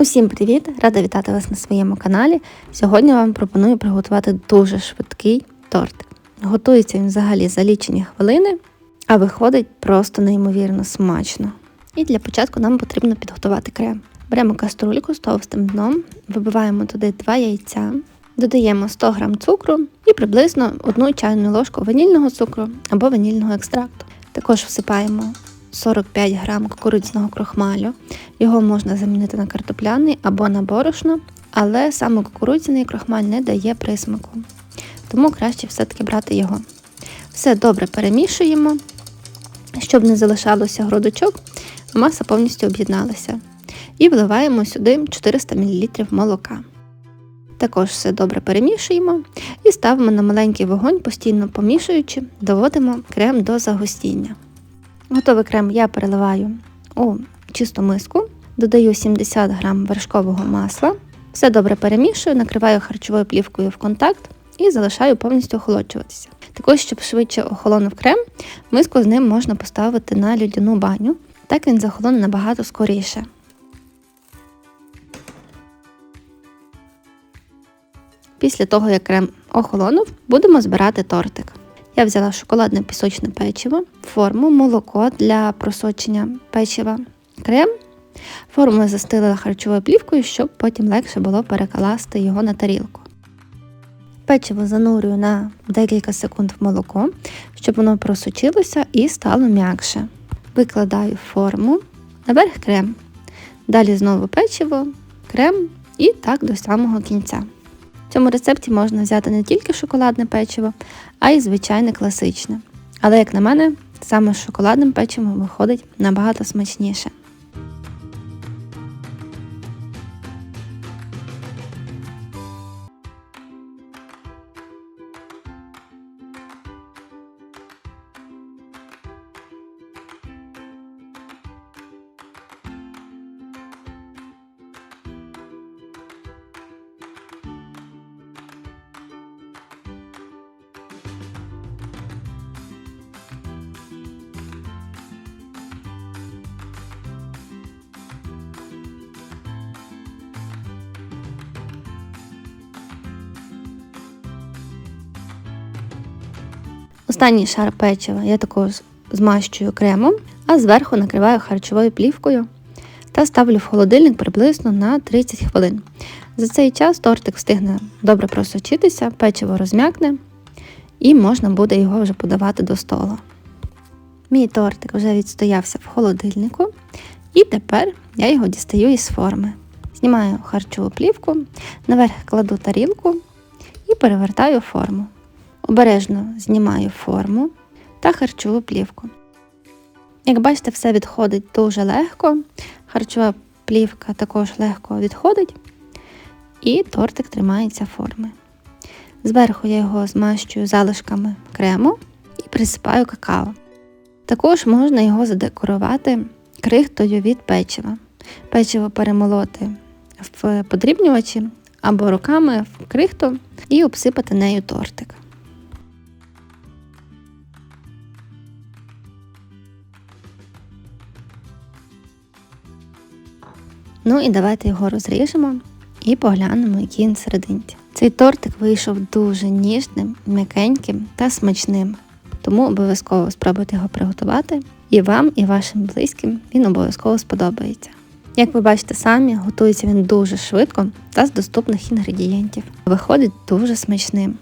Усім привіт! Рада вітати вас на своєму каналі. Сьогодні вам пропоную приготувати дуже швидкий тортик. Готується він взагалі за лічені хвилини, а виходить просто неймовірно смачно. І для початку нам потрібно підготувати крем. Беремо каструльку з товстим дном, вибиваємо туди 2 яйця, додаємо 100 г цукру і приблизно 1 чайну ложку ванільного цукру або ванільного екстракту. Також всипаємо 45 грам кукурудзяного крохмалю. Його можна замінити на картопляний або на борошно, але саме кукурудзяний крохмаль не дає присмаку. Тому краще все-таки брати його. Все добре перемішуємо, щоб не залишалося грудочок, маса повністю об'єдналася. І вливаємо сюди 400 мл молока. Також все добре перемішуємо і ставимо на маленький вогонь, постійно помішуючи, доводимо крем до загустіння. Готовий крем я переливаю у чисту миску, додаю 70 г вершкового масла, все добре перемішую, накриваю харчовою плівкою в контакт і залишаю повністю охолоджуватися. Також, щоб швидше охолонув крем, миску з ним можна поставити на людяну баню, так він захолоне набагато скоріше. Після того, як крем охолонув, будемо збирати тортик. Я взяла шоколадне пісочне печиво, форму, молоко для просочення печива, крем. Форму застелила харчовою плівкою, щоб потім легше було перекласти його на тарілку. Печиво занурюю на декілька секунд в молоко, щоб воно просочилося і стало м'якше. Викладаю форму, наверх крем. Далі знову печиво, крем і так до самого кінця. Цьому рецепті можна взяти не тільки шоколадне печиво, а й звичайне класичне. Але, як на мене, саме з шоколадним печивом виходить набагато смачніше. Останній шар печива я також змащую кремом, а зверху накриваю харчовою плівкою та ставлю в холодильник приблизно на 30 хвилин. За цей час тортик встигне добре просочитися, печиво розм'якне і можна буде його вже подавати до столу. Мій тортик вже відстоявся в холодильнику, і тепер я його дістаю із форми. Знімаю харчову плівку, наверх кладу тарілку і перевертаю форму. Обережно знімаю форму та харчову плівку. Як бачите, все відходить дуже легко, харчова плівка також легко відходить, і тортик тримається форми. Зверху я його змащую залишками крему і присипаю какао. Також можна його задекорувати крихтою від печива. Печиво перемолоти в подрібнювачі або руками в крихту і обсипати нею тортик. Ну і давайте його розріжемо і поглянемо, який він серединці. Цей тортик вийшов дуже ніжним, м'якеньким та смачним, тому обов'язково спробуйте його приготувати. І вам, і вашим близьким він обов'язково сподобається. Як ви бачите самі, готується він дуже швидко та з доступних інгредієнтів. Виходить дуже смачним.